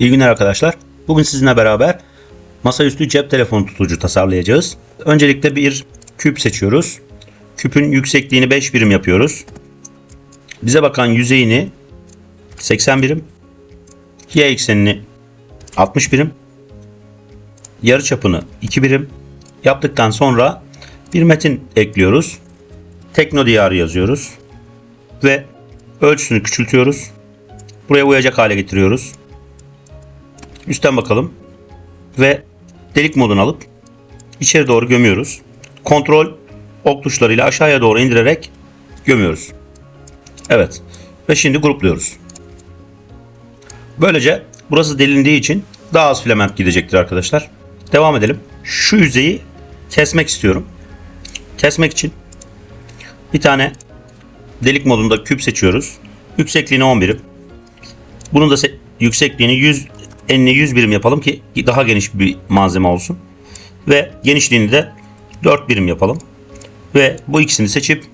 İyi günler arkadaşlar. Bugün sizinle beraber masaüstü cep telefonu tutucu tasarlayacağız. Öncelikle bir küp seçiyoruz. Küpün yüksekliğini 5 birim yapıyoruz. Bize bakan yüzeyini 80 birim. Y eksenini 60 birim. Yarı çapını 2 birim. Yaptıktan sonra bir metin ekliyoruz. Tekno diyarı yazıyoruz. Ve ölçüsünü küçültüyoruz. Buraya uyacak hale getiriyoruz. Üstten bakalım. Ve delik modunu alıp içeri doğru gömüyoruz. Kontrol ok tuşlarıyla aşağıya doğru indirerek gömüyoruz. Evet. Ve şimdi grupluyoruz. Böylece burası delindiği için daha az filament gidecektir arkadaşlar. Devam edelim. Şu yüzeyi kesmek istiyorum. Kesmek için bir tane delik modunda küp seçiyoruz. Yüksekliğini 10 birim. Bunun da se- yüksekliğini 100 enine 100 birim yapalım ki daha geniş bir malzeme olsun. Ve genişliğini de 4 birim yapalım. Ve bu ikisini seçip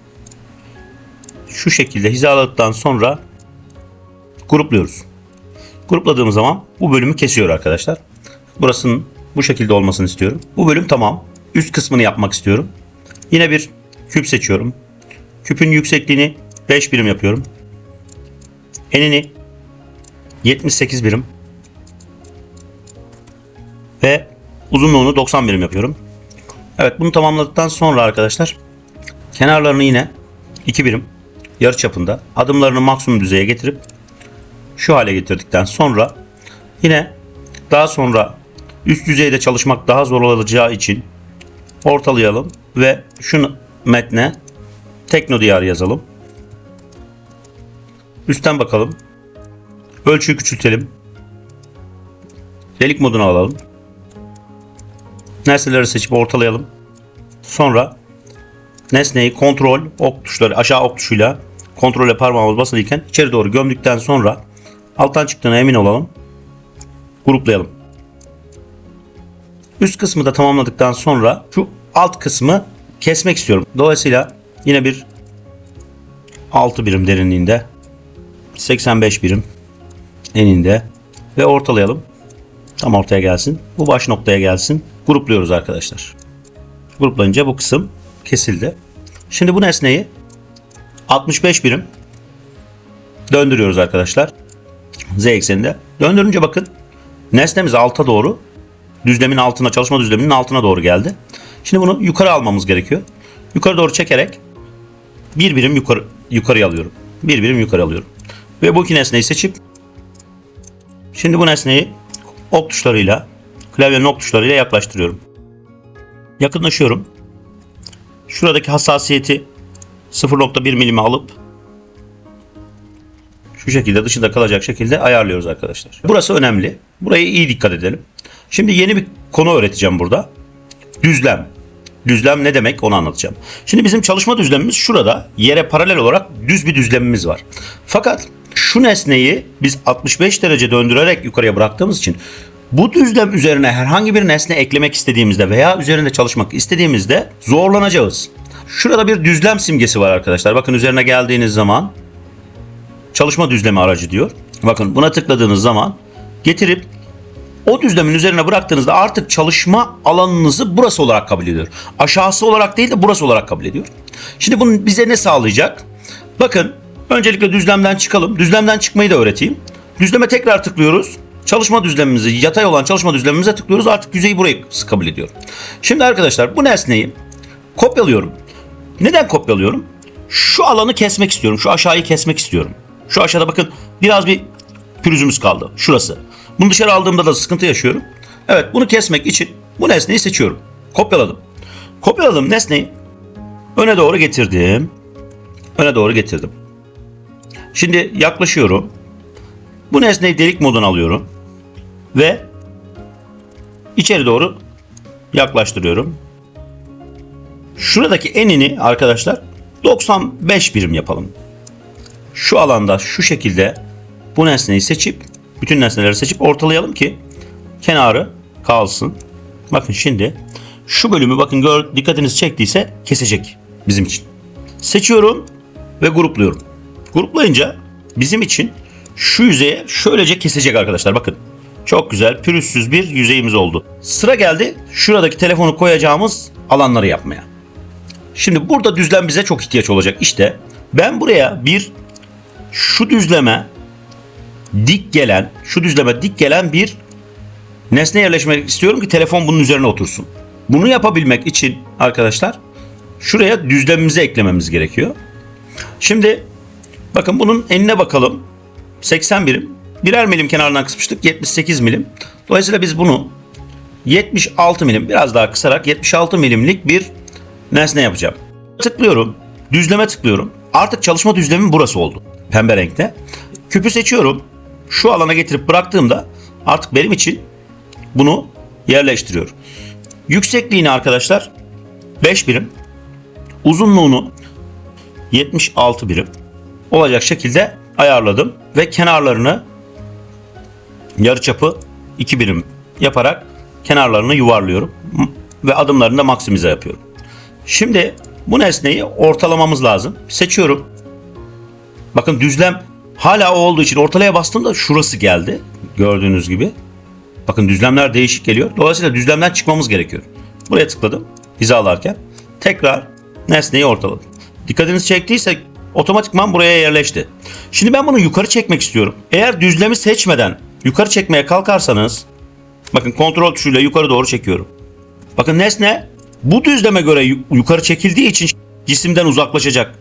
şu şekilde hizaladıktan sonra grupluyoruz. Grupladığımız zaman bu bölümü kesiyor arkadaşlar. Burasının bu şekilde olmasını istiyorum. Bu bölüm tamam. Üst kısmını yapmak istiyorum. Yine bir küp seçiyorum. Küpün yüksekliğini 5 birim yapıyorum. Enini 78 birim. Ve uzunluğunu 90 birim yapıyorum. Evet bunu tamamladıktan sonra arkadaşlar kenarlarını yine 2 birim yarı çapında adımlarını maksimum düzeye getirip şu hale getirdikten sonra yine daha sonra üst düzeyde çalışmak daha zor olacağı için ortalayalım ve şunu metne Tekno diyar yazalım. Üstten bakalım. Ölçüyü küçültelim. Delik modunu alalım. Nesneleri seçip ortalayalım. Sonra nesneyi kontrol ok tuşları aşağı ok tuşuyla kontrole parmağımız basılıyken içeri doğru gömdükten sonra alttan çıktığına emin olalım. Gruplayalım. Üst kısmı da tamamladıktan sonra şu alt kısmı kesmek istiyorum. Dolayısıyla yine bir 6 birim derinliğinde 85 birim eninde ve ortalayalım. Tam ortaya gelsin. Bu baş noktaya gelsin. Grupluyoruz arkadaşlar. Gruplayınca bu kısım kesildi. Şimdi bu nesneyi 65 birim döndürüyoruz arkadaşlar. Z ekseninde. Döndürünce bakın nesnemiz alta doğru düzlemin altına çalışma düzleminin altına doğru geldi. Şimdi bunu yukarı almamız gerekiyor. Yukarı doğru çekerek bir birim yukarı yukarıya alıyorum. Bir birim yukarı alıyorum. Ve bu iki nesneyi seçip şimdi bu nesneyi ok tuşlarıyla klavyenin ok tuşlarıyla yaklaştırıyorum. Yakınlaşıyorum. Şuradaki hassasiyeti 0.1 milime alıp şu şekilde dışında kalacak şekilde ayarlıyoruz arkadaşlar. Burası önemli. Burayı iyi dikkat edelim. Şimdi yeni bir konu öğreteceğim burada. Düzlem. Düzlem ne demek onu anlatacağım. Şimdi bizim çalışma düzlemimiz şurada. Yere paralel olarak düz bir düzlemimiz var. Fakat şu nesneyi biz 65 derece döndürerek yukarıya bıraktığımız için bu düzlem üzerine herhangi bir nesne eklemek istediğimizde veya üzerinde çalışmak istediğimizde zorlanacağız. Şurada bir düzlem simgesi var arkadaşlar. Bakın üzerine geldiğiniz zaman çalışma düzlemi aracı diyor. Bakın buna tıkladığınız zaman getirip o düzlemin üzerine bıraktığınızda artık çalışma alanınızı burası olarak kabul ediyor. Aşağısı olarak değil de burası olarak kabul ediyor. Şimdi bunun bize ne sağlayacak? Bakın öncelikle düzlemden çıkalım. Düzlemden çıkmayı da öğreteyim. Düzleme tekrar tıklıyoruz. Çalışma düzlemimizi, yatay olan çalışma düzlemimize tıklıyoruz. Artık yüzeyi burayı kabul ediyor. Şimdi arkadaşlar bu nesneyi kopyalıyorum. Neden kopyalıyorum? Şu alanı kesmek istiyorum. Şu aşağıyı kesmek istiyorum. Şu aşağıda bakın biraz bir pürüzümüz kaldı. Şurası. Bunu dışarı aldığımda da sıkıntı yaşıyorum. Evet bunu kesmek için bu nesneyi seçiyorum. Kopyaladım. Kopyaladım nesneyi öne doğru getirdim. Öne doğru getirdim. Şimdi yaklaşıyorum. Bu nesneyi delik moduna alıyorum. Ve içeri doğru yaklaştırıyorum. Şuradaki enini arkadaşlar 95 birim yapalım. Şu alanda şu şekilde bu nesneyi seçip bütün nesneleri seçip ortalayalım ki kenarı kalsın. Bakın şimdi şu bölümü bakın gör, dikkatiniz çektiyse kesecek bizim için. Seçiyorum ve grupluyorum. Gruplayınca bizim için şu yüzeye şöylece kesecek arkadaşlar bakın. Çok güzel pürüzsüz bir yüzeyimiz oldu. Sıra geldi şuradaki telefonu koyacağımız alanları yapmaya. Şimdi burada düzlem bize çok ihtiyaç olacak. İşte ben buraya bir şu düzleme dik gelen, şu düzleme dik gelen bir nesne yerleşmek istiyorum ki telefon bunun üzerine otursun. Bunu yapabilmek için arkadaşlar şuraya düzlemimizi eklememiz gerekiyor. Şimdi bakın bunun enine bakalım. 80 birim. Birer milim kenarından kısmıştık. 78 milim. Dolayısıyla biz bunu 76 milim biraz daha kısarak 76 milimlik bir nesne yapacağım. Tıklıyorum. Düzleme tıklıyorum. Artık çalışma düzlemim burası oldu. Pembe renkte. Küpü seçiyorum. Şu alana getirip bıraktığımda artık benim için bunu yerleştiriyor. Yüksekliğini arkadaşlar 5 birim. Uzunluğunu 76 birim olacak şekilde ayarladım ve kenarlarını yarıçapı 2 birim yaparak kenarlarını yuvarlıyorum ve adımlarını da maksimize yapıyorum. Şimdi bu nesneyi ortalamamız lazım. Seçiyorum. Bakın düzlem hala o olduğu için ortalaya bastığımda şurası geldi. Gördüğünüz gibi. Bakın düzlemler değişik geliyor. Dolayısıyla düzlemden çıkmamız gerekiyor. Buraya tıkladım hizalarken. Tekrar nesneyi ortaladım. Dikkatinizi çektiyse otomatikman buraya yerleşti. Şimdi ben bunu yukarı çekmek istiyorum. Eğer düzlemi seçmeden yukarı çekmeye kalkarsanız bakın kontrol tuşuyla yukarı doğru çekiyorum. Bakın nesne bu düzleme göre yukarı çekildiği için cisimden uzaklaşacak.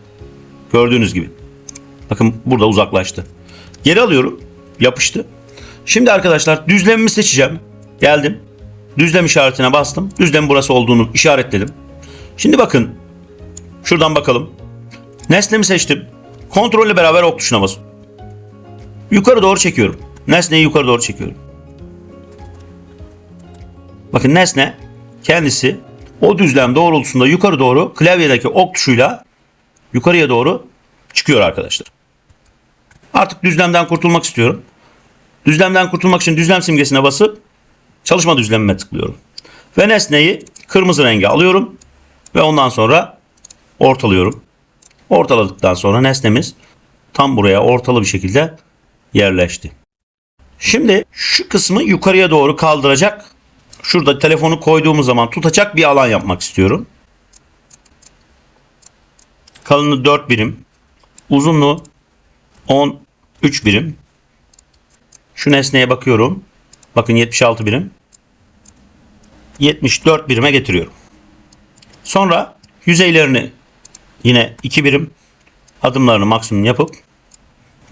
Gördüğünüz gibi. Bakın burada uzaklaştı. Geri alıyorum. Yapıştı. Şimdi arkadaşlar düzlemimi seçeceğim. Geldim. Düzlem işaretine bastım. Düzlem burası olduğunu işaretledim. Şimdi bakın. Şuradan bakalım. Nesnemi seçtim. Kontrolle beraber ok tuşuna basıyorum. Yukarı doğru çekiyorum. Nesneyi yukarı doğru çekiyorum. Bakın nesne kendisi o düzlem doğrultusunda yukarı doğru klavyedeki ok tuşuyla yukarıya doğru çıkıyor arkadaşlar. Artık düzlemden kurtulmak istiyorum. Düzlemden kurtulmak için düzlem simgesine basıp çalışma düzlemime tıklıyorum. Ve nesneyi kırmızı renge alıyorum ve ondan sonra ortalıyorum. Ortaladıktan sonra nesnemiz tam buraya ortalı bir şekilde yerleşti. Şimdi şu kısmı yukarıya doğru kaldıracak. Şurada telefonu koyduğumuz zaman tutacak bir alan yapmak istiyorum. Kalınlığı 4 birim. Uzunluğu 13 birim. Şu nesneye bakıyorum. Bakın 76 birim. 74 birime getiriyorum. Sonra yüzeylerini yine 2 birim adımlarını maksimum yapıp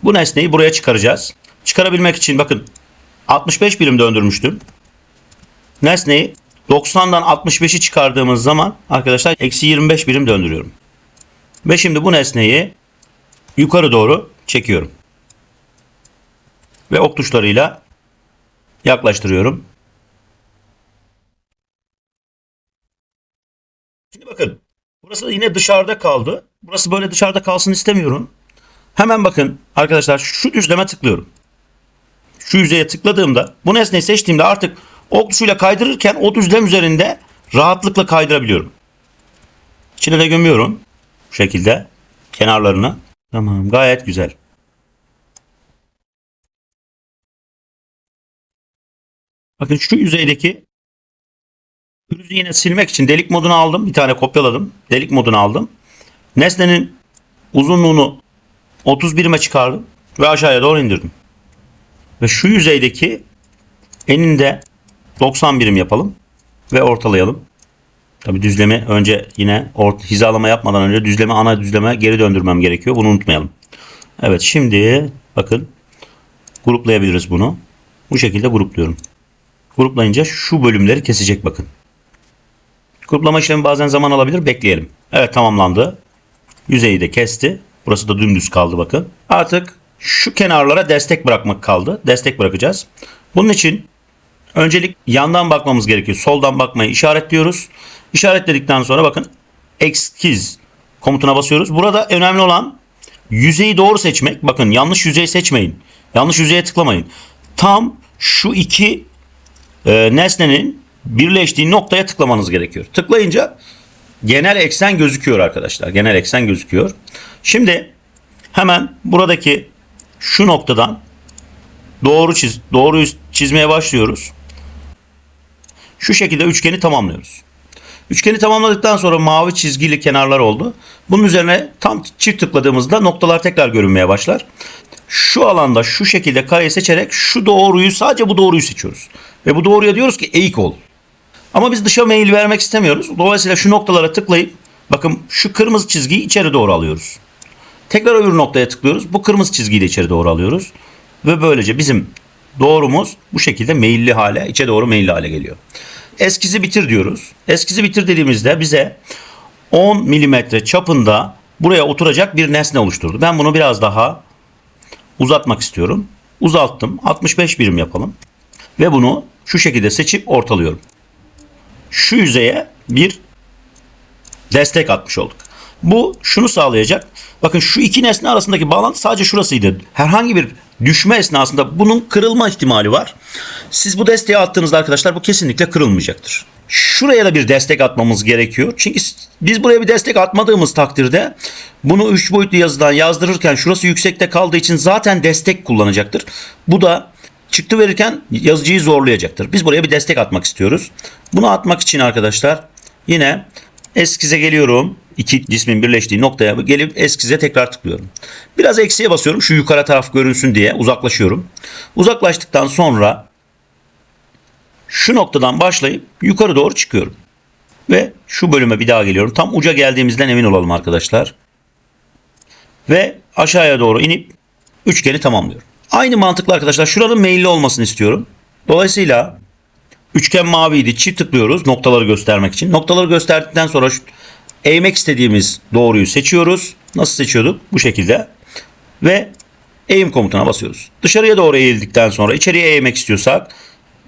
bu nesneyi buraya çıkaracağız. Çıkarabilmek için bakın 65 birim döndürmüştüm. Nesneyi 90'dan 65'i çıkardığımız zaman arkadaşlar eksi 25 birim döndürüyorum. Ve şimdi bu nesneyi yukarı doğru çekiyorum. Ve ok tuşlarıyla yaklaştırıyorum. Burası yine dışarıda kaldı. Burası böyle dışarıda kalsın istemiyorum. Hemen bakın arkadaşlar şu düzleme tıklıyorum. Şu yüzeye tıkladığımda bu nesneyi seçtiğimde artık ok tuşuyla kaydırırken o düzlem üzerinde rahatlıkla kaydırabiliyorum. İçine de gömüyorum. Bu şekilde kenarlarına. Tamam gayet güzel. Bakın şu yüzeydeki pürüzü yine silmek için delik modunu aldım. Bir tane kopyaladım. Delik modunu aldım. Nesnenin uzunluğunu 30 birime çıkardım ve aşağıya doğru indirdim. Ve şu yüzeydeki eninde 90 birim yapalım ve ortalayalım. Tabi düzlemi önce yine hizalama yapmadan önce düzleme ana düzleme geri döndürmem gerekiyor. Bunu unutmayalım. Evet şimdi bakın gruplayabiliriz bunu. Bu şekilde grupluyorum. Gruplayınca şu bölümleri kesecek bakın. Gruplama işlemi bazen zaman alabilir. Bekleyelim. Evet tamamlandı. Yüzeyi de kesti. Burası da dümdüz kaldı bakın. Artık şu kenarlara destek bırakmak kaldı. Destek bırakacağız. Bunun için öncelik yandan bakmamız gerekiyor. Soldan bakmayı işaretliyoruz. İşaretledikten sonra bakın eskiz komutuna basıyoruz. Burada önemli olan yüzeyi doğru seçmek. Bakın yanlış yüzey seçmeyin. Yanlış yüzeye tıklamayın. Tam şu iki e, nesnenin birleştiği noktaya tıklamanız gerekiyor. Tıklayınca genel eksen gözüküyor arkadaşlar. Genel eksen gözüküyor. Şimdi hemen buradaki şu noktadan doğru çiz doğruyu çizmeye başlıyoruz. Şu şekilde üçgeni tamamlıyoruz. Üçgeni tamamladıktan sonra mavi çizgili kenarlar oldu. Bunun üzerine tam çift tıkladığımızda noktalar tekrar görünmeye başlar. Şu alanda şu şekilde kareyi seçerek şu doğruyu sadece bu doğruyu seçiyoruz. Ve bu doğruya diyoruz ki eğik ol. Ama biz dışa meyil vermek istemiyoruz. Dolayısıyla şu noktalara tıklayıp bakın şu kırmızı çizgiyi içeri doğru alıyoruz. Tekrar öbür noktaya tıklıyoruz. Bu kırmızı çizgiyi de içeri doğru alıyoruz. Ve böylece bizim doğrumuz bu şekilde meyilli hale, içe doğru meyilli hale geliyor. Eskizi bitir diyoruz. Eskizi bitir dediğimizde bize 10 milimetre çapında buraya oturacak bir nesne oluşturdu. Ben bunu biraz daha uzatmak istiyorum. Uzalttım. 65 birim yapalım. Ve bunu şu şekilde seçip ortalıyorum. Şu yüzeye bir destek atmış olduk. Bu şunu sağlayacak. Bakın şu iki nesne arasındaki bağlantı sadece şurasıydı. Herhangi bir düşme esnasında bunun kırılma ihtimali var. Siz bu desteği attığınızda arkadaşlar bu kesinlikle kırılmayacaktır. Şuraya da bir destek atmamız gerekiyor. Çünkü biz buraya bir destek atmadığımız takdirde bunu 3 boyutlu yazıdan yazdırırken şurası yüksekte kaldığı için zaten destek kullanacaktır. Bu da çıktı verirken yazıcıyı zorlayacaktır. Biz buraya bir destek atmak istiyoruz. Bunu atmak için arkadaşlar yine eskize geliyorum. İki cismin birleştiği noktaya gelip eskize tekrar tıklıyorum. Biraz eksiye basıyorum şu yukarı taraf görünsün diye uzaklaşıyorum. Uzaklaştıktan sonra şu noktadan başlayıp yukarı doğru çıkıyorum. Ve şu bölüme bir daha geliyorum. Tam uca geldiğimizden emin olalım arkadaşlar. Ve aşağıya doğru inip üçgeni tamamlıyorum. Aynı mantıkla arkadaşlar şuranın meyilli olmasını istiyorum. Dolayısıyla üçgen maviydi. Çift tıklıyoruz noktaları göstermek için. Noktaları gösterdikten sonra şu, eğmek istediğimiz doğruyu seçiyoruz. Nasıl seçiyorduk? Bu şekilde. Ve eğim komutuna basıyoruz. Dışarıya doğru eğildikten sonra içeriye eğmek istiyorsak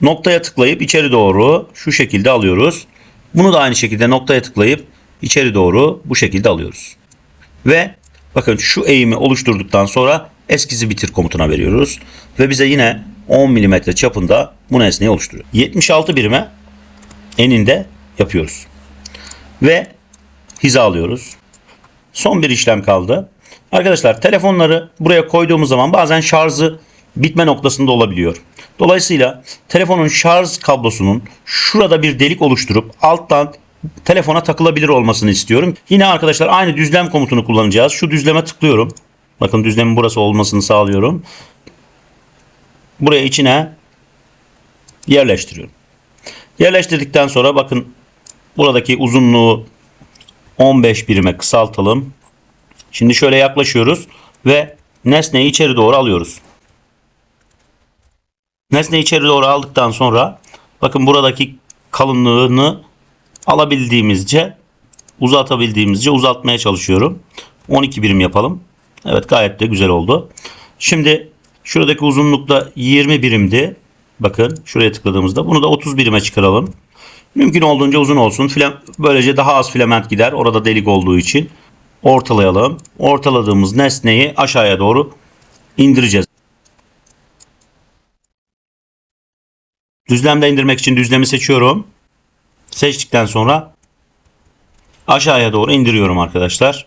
noktaya tıklayıp içeri doğru şu şekilde alıyoruz. Bunu da aynı şekilde noktaya tıklayıp içeri doğru bu şekilde alıyoruz. Ve bakın şu eğimi oluşturduktan sonra eskizi bitir komutuna veriyoruz. Ve bize yine 10 mm çapında bu nesneyi oluşturuyor. 76 birime eninde yapıyoruz. Ve hizalıyoruz. Son bir işlem kaldı. Arkadaşlar telefonları buraya koyduğumuz zaman bazen şarjı bitme noktasında olabiliyor. Dolayısıyla telefonun şarj kablosunun şurada bir delik oluşturup alttan telefona takılabilir olmasını istiyorum. Yine arkadaşlar aynı düzlem komutunu kullanacağız. Şu düzleme tıklıyorum. Bakın düzlemin burası olmasını sağlıyorum. Buraya içine yerleştiriyorum. Yerleştirdikten sonra bakın buradaki uzunluğu 15 birime kısaltalım. Şimdi şöyle yaklaşıyoruz ve nesneyi içeri doğru alıyoruz. Nesneyi içeri doğru aldıktan sonra bakın buradaki kalınlığını alabildiğimizce uzatabildiğimizce uzatmaya çalışıyorum. 12 birim yapalım. Evet gayet de güzel oldu. Şimdi şuradaki uzunluk da 20 birimdi. Bakın şuraya tıkladığımızda bunu da 30 birime çıkaralım. Mümkün olduğunca uzun olsun. Böylece daha az filament gider. Orada delik olduğu için ortalayalım. Ortaladığımız nesneyi aşağıya doğru indireceğiz. Düzlemde indirmek için düzlemi seçiyorum. Seçtikten sonra aşağıya doğru indiriyorum arkadaşlar.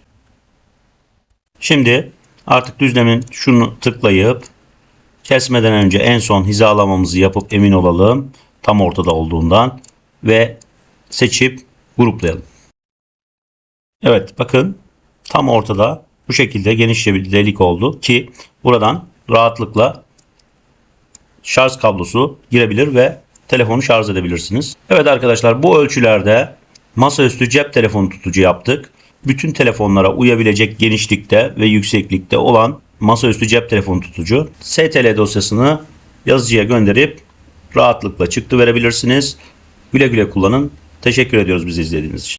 Şimdi artık düzlemin şunu tıklayıp kesmeden önce en son hizalamamızı yapıp emin olalım. Tam ortada olduğundan ve seçip gruplayalım. Evet bakın tam ortada bu şekilde genişçe bir delik oldu ki buradan rahatlıkla şarj kablosu girebilir ve telefonu şarj edebilirsiniz. Evet arkadaşlar bu ölçülerde masaüstü cep telefonu tutucu yaptık. Bütün telefonlara uyabilecek genişlikte ve yükseklikte olan masaüstü cep telefonu tutucu. STL dosyasını yazıcıya gönderip rahatlıkla çıktı verebilirsiniz. Güle güle kullanın. Teşekkür ediyoruz bizi izlediğiniz için.